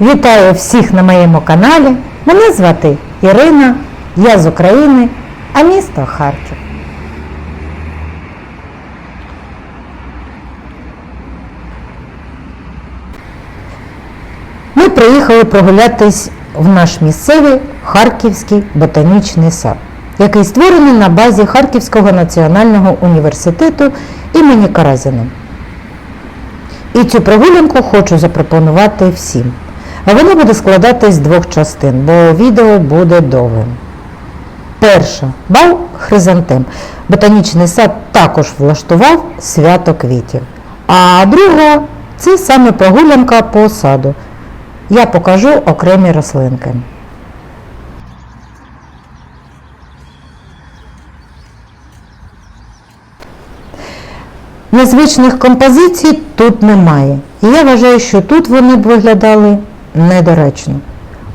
Вітаю всіх на моєму каналі. Мене звати Ірина, я з України, а місто Харків. Ми приїхали прогулятись в наш місцевий Харківський ботанічний сад, який створений на базі Харківського національного університету імені Каразіна. І цю прогулянку хочу запропонувати всім. А воно буде складатись з двох частин, бо відео буде довгим. Перша бал хризантем. Ботанічний сад також влаштував свято квітів. А друга це саме прогулянка по саду. Я покажу окремі рослинки. Незвичних композицій тут немає. І я вважаю, що тут вони б виглядали недоречно.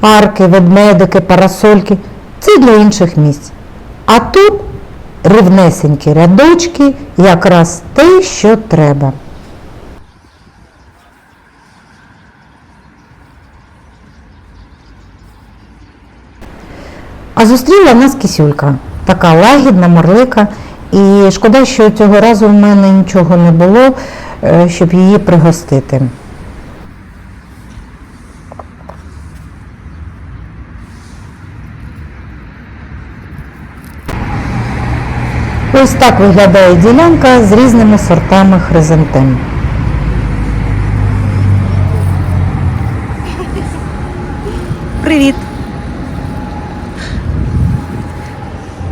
Арки, ведмедики, парасольки це для інших місць. А тут рівнесенькі рядочки, якраз те, що треба. А зустріла нас кисюлька, така лагідна, морлика. І шкода, що цього разу в мене нічого не було, е, щоб її пригостити. Ось так виглядає ділянка з різними сортами хризантем. Привіт.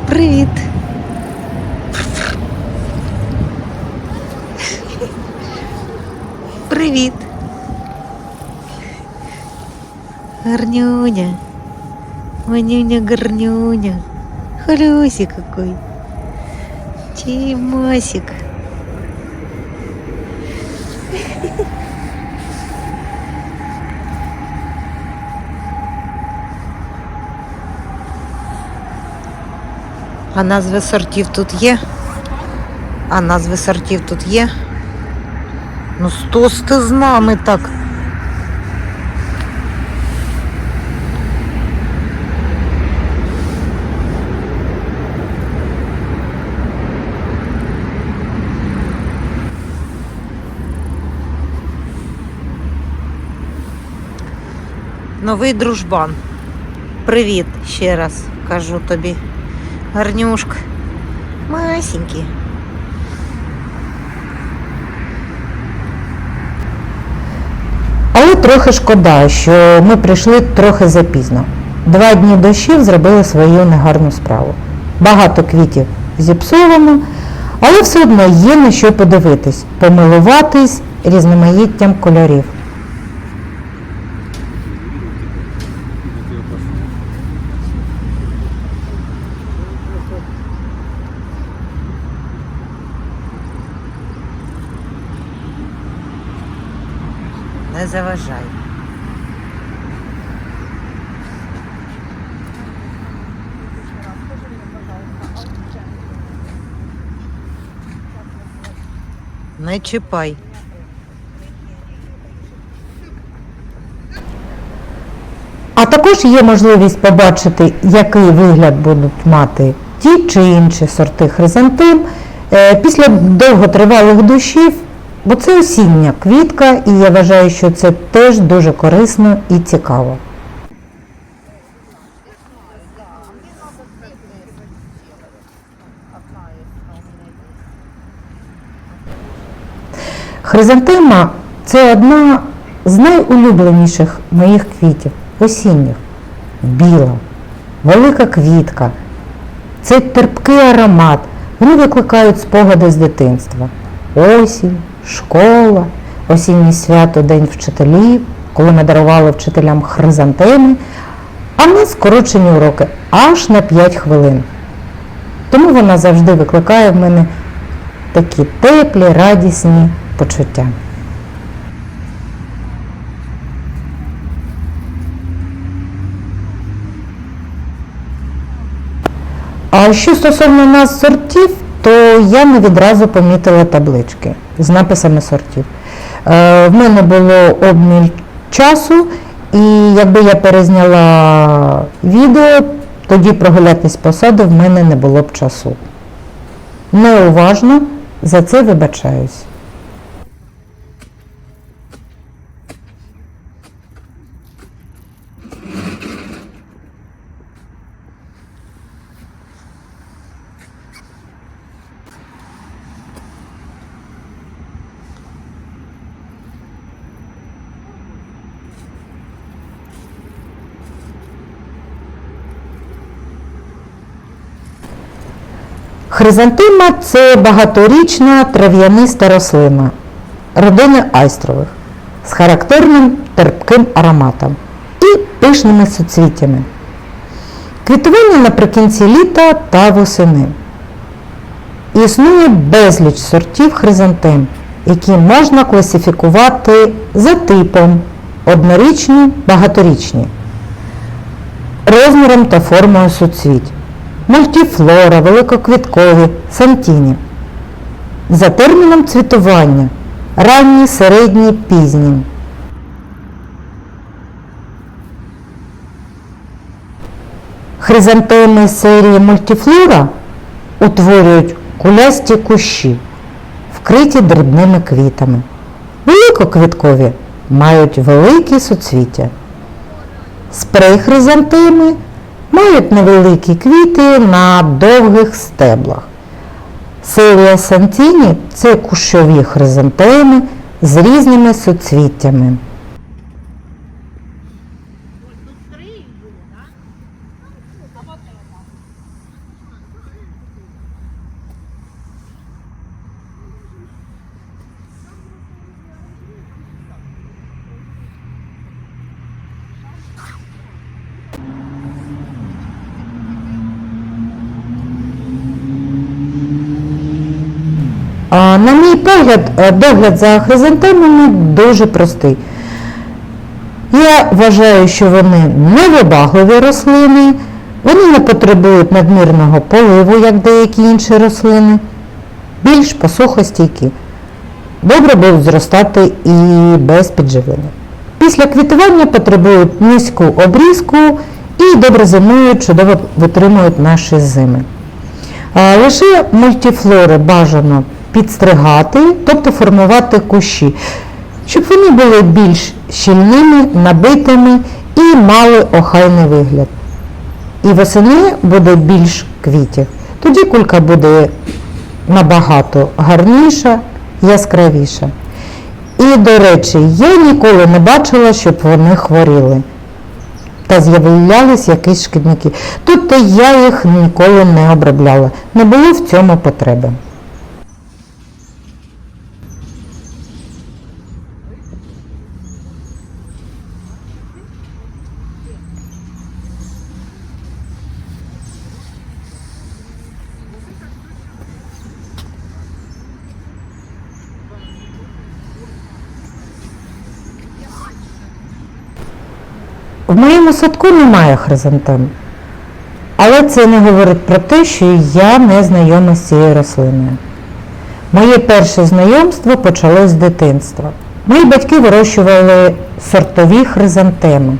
Привіт. Привіт. Гарнюня. Манюня гарнюня. Халюсик какой. Тимасик. А назви сортів тут є? А назви сортів тут є? Ну, стос ти з нами так. Новий дружбан. Привіт ще раз кажу тобі. Гарнюшка. Масенький. Але трохи шкода, що ми прийшли трохи запізно. Два дні дощів зробили свою негарну справу. Багато квітів зіпсовано, але все одно є на що подивитись, помилуватись різноманіттям кольорів. Не заважай. Не чіпай. А також є можливість побачити, який вигляд будуть мати ті чи інші сорти хризантем е, після довготривалих дощів, бо це осіння квітка, і я вважаю, що це теж дуже корисно і цікаво. Хризантема це одна з найулюбленіших моїх квітів, осінніх. Біла, велика квітка, цей терпкий аромат. Вони викликають спогади з дитинства. Осінь, школа, осіннє свято День вчителів, коли ми дарували вчителям хризантеми, а нас скорочені уроки аж на 5 хвилин. Тому вона завжди викликає в мене такі теплі, радісні почуття. А що стосовно нас сортів, то я не відразу помітила таблички з написами сортів. Е, В мене було обміль часу, І якби я перезняла відео, тоді прогулятись по саду в мене не було б часу. Неуважно, за це вибачаюсь. Хризантема це багаторічна трав'яниста рослина родини айстрових з характерним терпким ароматом і пишними суцвіттями. Квітування наприкінці літа та восени. Існує безліч сортів хризантем, які можна класифікувати за типом однорічні, багаторічні, розміром та формою суцвіть мультифлора, великоквіткові, сантіні. За терміном цвітування ранні, середні, пізні. Хризантеми серії мультифлора утворюють кулясті кущі, вкриті дрібними квітами. Великоквіткові мають великі суцвіття. Спрей хризантеми мають невеликі квіти на довгих стеблах. Селія Сантіні це кущові хризантеми з різними суцвіттями. На мій погляд, е, догляд за хризантемами дуже простий. Я вважаю, що вони невибагливі рослини, вони не потребують надмірного поливу, як деякі інші рослини, більш посухостійкі. Добре будуть зростати і без підживлення. Після квітування потребують низьку обрізку і добре зимують, чудово витримують наші зими. Лише мультифлори бажано підстригати, тобто формувати кущі, щоб вони були більш щільними, набитими і мали охайний вигляд. І восени буде більш квітів. Тоді кулька буде набагато гарніша, яскравіша. І, до речі, я ніколи не бачила, щоб вони хворіли та з'являлись якісь шкідники. Тобто я їх ніколи не обробляла. Не було в цьому потреби. В моєму садку немає хризантем. Але це не говорить про те, що я не знайома з цією рослиною. Моє перше знайомство почалось з дитинства. Мої батьки вирощували сортові хризантеми.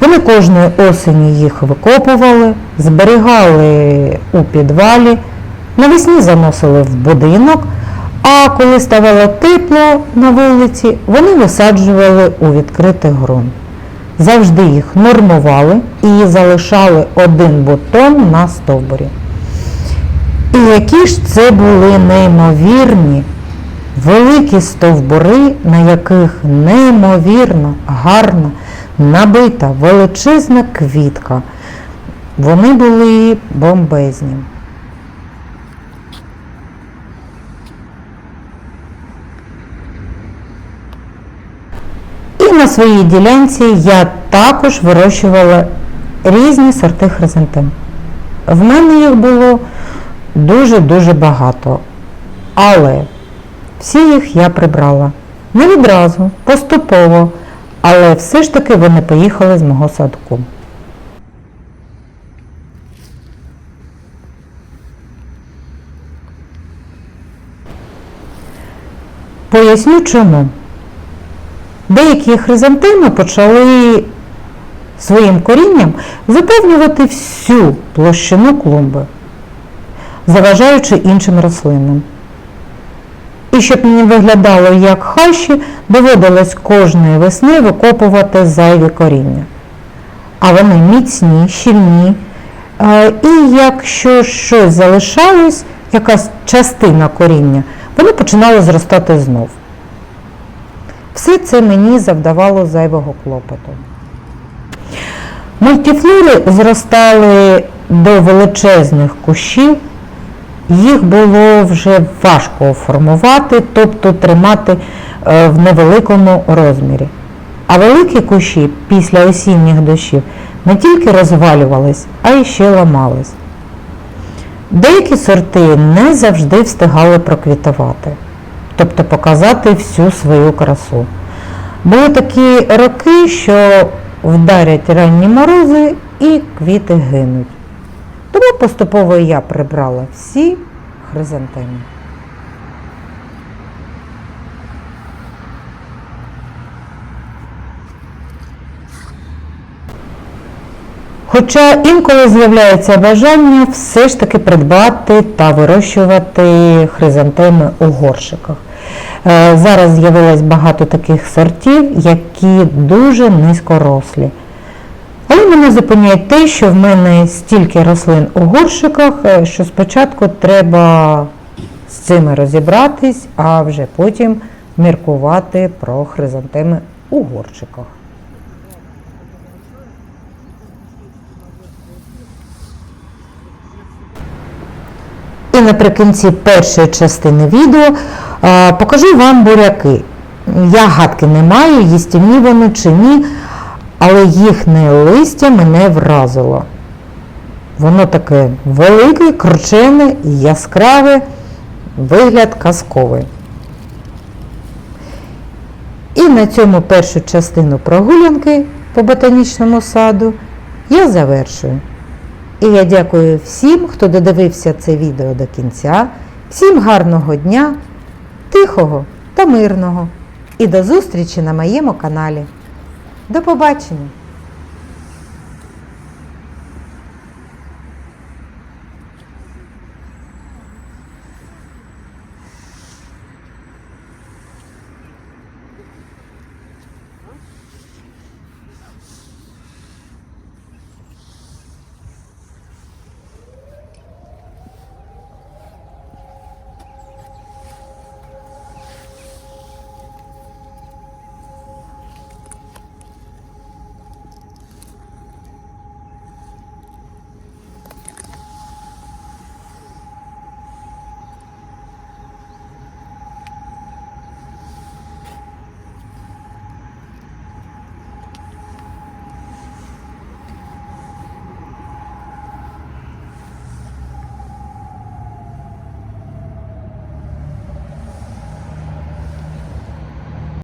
Вони кожної осені їх викопували, зберігали у підвалі, навесні заносили в будинок, а коли ставало тепло на вулиці, вони висаджували у відкритий ґрунт. Завжди їх нормували і залишали один бутон на стовбурі. І які ж це були неймовірні, великі стовбури, на яких неймовірно гарна, набита величезна квітка. Вони були бомбезні. На своїй ділянці я також вирощувала різні сорти хризантем. В мене їх було дуже-дуже багато. Але всі їх я прибрала. Не відразу, поступово, але все ж таки вони поїхали з мого садку. Поясню чому. Деякі хризантеми почали своїм корінням заповнювати всю площину клумби, заважаючи іншим рослинам. І щоб не виглядало як хащі, доводилось кожної весни викопувати зайві коріння. А вони міцні, щільні. Е, І якщо щось залишалось, якась частина коріння, вони починали зростати знов. Все це мені завдавало зайвого клопоту. Мультифлори зростали до величезних кущів, їх було вже важко формувати, тобто тримати е, в невеликому розмірі. А великі кущі після осінніх дощів не тільки розвалювались, а й ще ламались. Деякі сорти не завжди встигали проквітувати, тобто показати всю свою красу. Були такі роки, що вдарять ранні морози і квіти гинуть. Тому поступово я прибрала всі хризантеми. Хоча інколи з'являється бажання все ж таки придбати та вирощувати хризантеми у горшиках. Е, Зараз з'явилось багато таких сортів, які дуже низькорослі. Але мене зупиняє те, що в мене стільки рослин у горшиках, е, що спочатку треба з цими розібратись, а вже потім міркувати про хризантеми у горшиках. І наприкінці першої частини відео покажу вам буряки. Я гадки не маю, їстівні вони чи ні, але їхнє листя мене вразило. Воно таке велике, кручене, яскраве, вигляд казковий. І на цьому першу частину прогулянки по ботанічному саду я завершую. І я дякую всім, хто додивився це відео до кінця. Всім гарного дня, тихого та мирного. І до зустрічі на моєму каналі. До побачення!